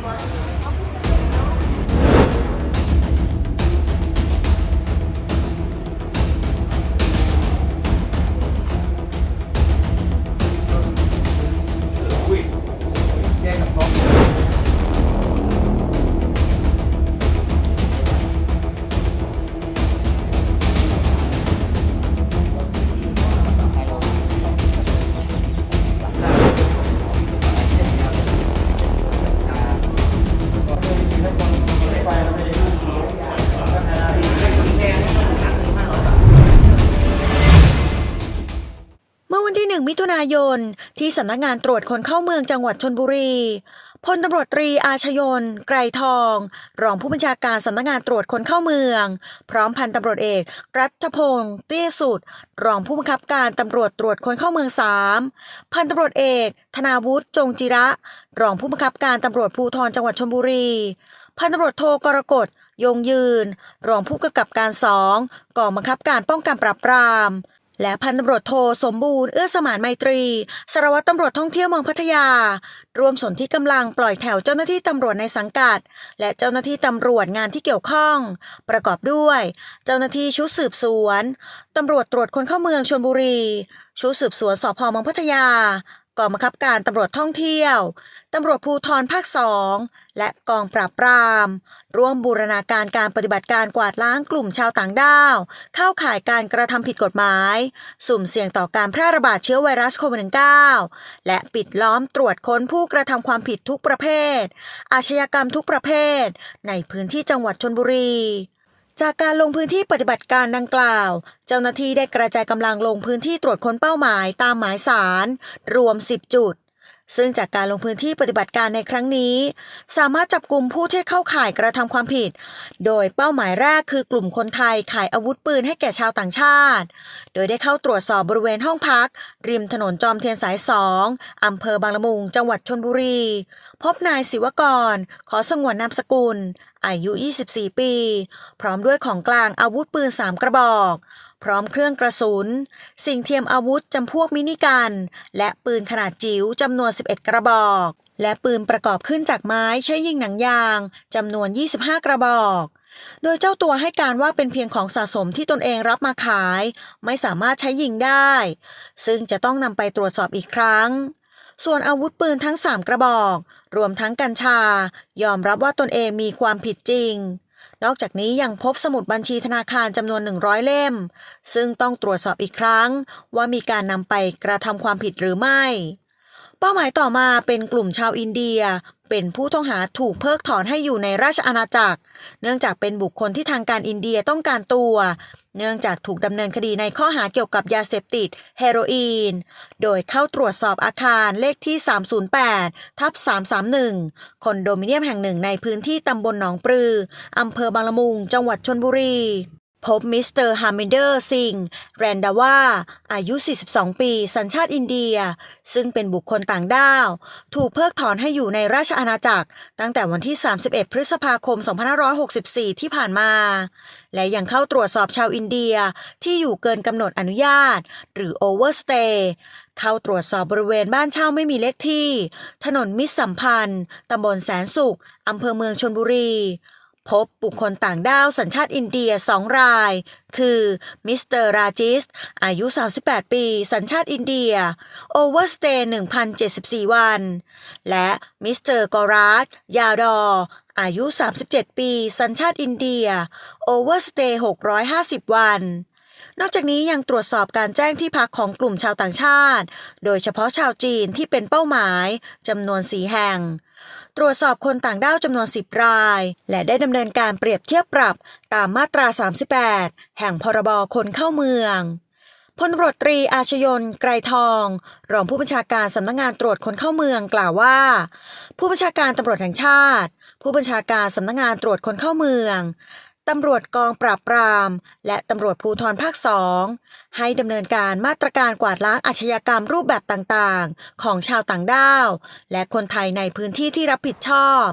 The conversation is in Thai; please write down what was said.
เมื่ วันที่ 1 มิถุนายน ที่สำนักงานตรวจคนเข้าเมืองจังหวัดชนบุรีพลตำรวจตรีอาชยน ไกรทอง รองผู้บัญชาการสำนักงานตรวจคนเข้าเมือง พร้อมพันตำรวจเอก รัฐพงศ์เตี้ยสุด รองผู้บังคับการตำรวจตรวจคนเข้าเมืองสามพันตำรวจเอก ธนาวุฒิจงจิระ รองผู้บังคับการตำรวจภูธรจังหวัดชลบุรีพันตำรวจโทกรกฎยงยืน รองผู้กำกับการสองกองบังคับการป้องกันปราบปราม และพันตำรวจโทสมบูรณ์เอื้อสมานไมตรีสารวัตรตำรวจท่องเที่ยวเมืองพัทยา รวมส่วนที่กำลังปล่อยแถวเจ้าหน้าที่ตำรวจในสังกัด และเจ้าหน้าที่ตำรวจงานที่เกี่ยวข้อง ประกอบด้วย เจ้าหน้าที่ชุดสืบสวนตำรวจตรวจคนเข้าเมืองชลบุรี ชุดสืบสวนสพเมืองพัทยา กองบังคับการตำรวจท่องเที่ยว ตำรวจภูธรภาคสองและกองปราบปราม ร่วมบูรณาการการปฏิบัติการกวาดล้างกลุ่มชาวต่างด้าว เข้าข่ายการกระทำผิดกฎหมาย สุ่มเสี่ยงต่อการแพร่ระบาดเชื้อไวรัสโควิด -19 และปิดล้อมตรวจค้นผู้กระทำความผิดทุกประเภท อาชญากรรมทุกประเภท ในพื้นที่จังหวัดชนบุรี จากการลงพื้นที่ปฏิบัติการดังกล่าว เจ้าหน้าที่ได้กระจายกำลังลงพื้นที่ตรวจค้นเป้าหมายตามหมายสาร รวม 10 จุด ซึ่งจากการลงพื้นที่ปฏิบัติการในครั้งนี้ สามารถจับกลุ่มผู้ที่เข้าข่ายกระทำความผิด โดยเป้าหมายแรกคือกลุ่มคนไทยขายอาวุธปืนให้แก่ชาวต่างชาติ โดยได้เข้าตรวจสอบบริเวณห้องพัก ริมถนนจอมเทียนสายสองอำเภอบางละมุง จังหวัดชนบุรี พบนายศิวกร ขอสงวนนามสกุล อายุ 24 ปี พร้อมด้วยของกลางอาวุธปืน 3 กระบอก พร้อมเครื่องกระสุน สิ่งเทียมอาวุธจำพวกมินิกัน และปืนขนาดจิ๋วจำนวน 11 กระบอก และปืนประกอบขึ้นจากไม้ใช้ยิงหนังยางจำนวน 25 กระบอก โดยเจ้าตัวให้การว่าเป็นเพียงของสะสมที่ตนเองรับมาขาย ไม่สามารถใช้ยิงได้ ซึ่งจะต้องนำไปตรวจสอบอีกครั้งส่วนอาวุธปืนทั้ง 3 กระบอก รวมทั้งกัญชา ยอมรับว่าตนเองมีความผิดจริง นอกจากนี้ยังพบสมุดบัญชีธนาคารจำนวน 100 เล่ม ซึ่งต้องตรวจสอบอีกครั้ง ว่ามีการนำไปกระทำความผิดหรือไม่ เป้าหมายต่อมาเป็นกลุ่มชาวอินเดีย เป็นผู้ต้องหาถูกเพิกถอนให้อยู่ในราชอาณาจักร เนื่องจากเป็นบุคคลที่ทางการอินเดียต้องการตัว เนื่องจากถูกดำเนินคดีในข้อหาเกี่ยวกับยาเสพติด เฮโรอีน โดยเข้าตรวจสอบอาคารเลขที่ 308 ทับ 331 คอนโดมิเนียมแห่งหนึ่งในพื้นที่ตำบลหนองปลืออำเภอบางละมุง จังหวัดชนบุรี พบมิสเตอร์ฮามิเดอร์ซิงแรนดาวาอายุ 42 ปี สัญชาติอินเดีย ซึ่งเป็นบุคคลต่างด้าว ถูกเพิกถอนให้อยู่ในราชอาณาจักร ตั้งแต่วันที่ 31 พฤษภาคม 2564 ที่ผ่านมา และยังเข้าตรวจสอบชาวอินเดียที่อยู่เกินกำหนดอนุญาต หรือ Overstay เข้าตรวจสอบบริเวณบ้านเช่าไม่มีเลขที่ ถนนมิตรสัมพันธ์ ตำบลแสนสุข อำเภอเมืองชนบุรี พบบุคคลต่างด้าวสัญชาติอินเดียสองราย คือมิสเตอร์ราจิส อายุ 38 ปี สัญชาติอินเดีย โอเวอร์สเตย์1,074 วัน และมิสเตอร์กอรัสยาดอ อายุ 37 ปี สัญชาติอินเดีย โอเวอร์สเตย์650 วัน นอกจากนี้ยังตรวจสอบการแจ้งที่พักของกลุ่มชาวต่างชาติ โดยเฉพาะชาวจีนที่เป็นเป้าหมายจำนวนสีแห่ง ตรวจสอบคนต่างด้าวจำนวน 10 ราย และได้ดำเนินการเปรียบเทียบปรับตามมาตรา 38 แห่งพรบคนเข้าเมืองพลตำรวจตรีอาชยน ไกรทอง รองผู้บัญชาการสำนักงานตรวจคนเข้าเมืองกล่าวว่า ผู้บัญชาการตำรวจแห่งชาติ ผู้บัญชาการสำนักงานตรวจคนเข้าเมือง ตำรวจกองปราบปราม และตำรวจภูธรภาคสองให้ดำเนินการมาตรการกวาดล้างอาชญากรรมรูปแบบต่างๆ ของชาวต่างด้าว และคนไทยในพื้นที่ที่รับผิดชอบ